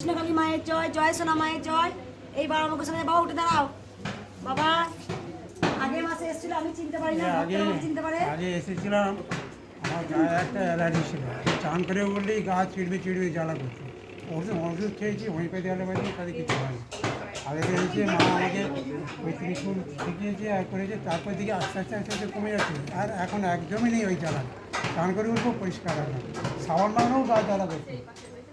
কৃষ্ণকালী মায়ের জয় জয় সোনা মায়ের জয়। এইবার আমাকে বাবা উঠে দাঁড়াও। বাবা আগের মাসে এসেছিল আমি চিনতে পারি না হ্যাঁ, চিনতে পারে। আগে এসেছিলাম আমার গায়ে একটা অ্যালার্জি ছিল। চান করে বললেই গা চিড়বে চিড়বে জ্বালা করছে। ওষুধ ওষুধ খেয়েছি হোমিওপ্যাথি অ্যালোপ্যাথি তাদের কিছু হয়নি আগে হয়েছে মা আমাকে ওই ত্রিশুল শিখিয়েছে আর করেছে তারপর দিকে আস্তে আস্তে আস্তে আস্তে কমে যাচ্ছে। আর এখন একদমই নেই ওই জ্বালা। চান করে উঠবো পরিষ্কার হয় না সাবান মাগলেও গা জ্বালা করছে।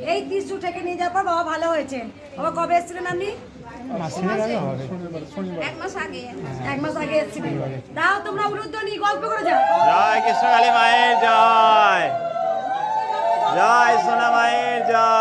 এই ত্রিশু থেকে নিয়ে যাওয়ার পর বাবা ভালো হয়েছেন। বাবা কবে এসেছিলেন আপনি? আগে হবে। এক মাস আগে। এক মাস আগে। এসেছিলেন। দাও তোমরা উলুধ্বনি গল্প করে যাও। জয় কৃষ্ণকালী মায়ের জয়। জয় সোনা মায়ের জয়।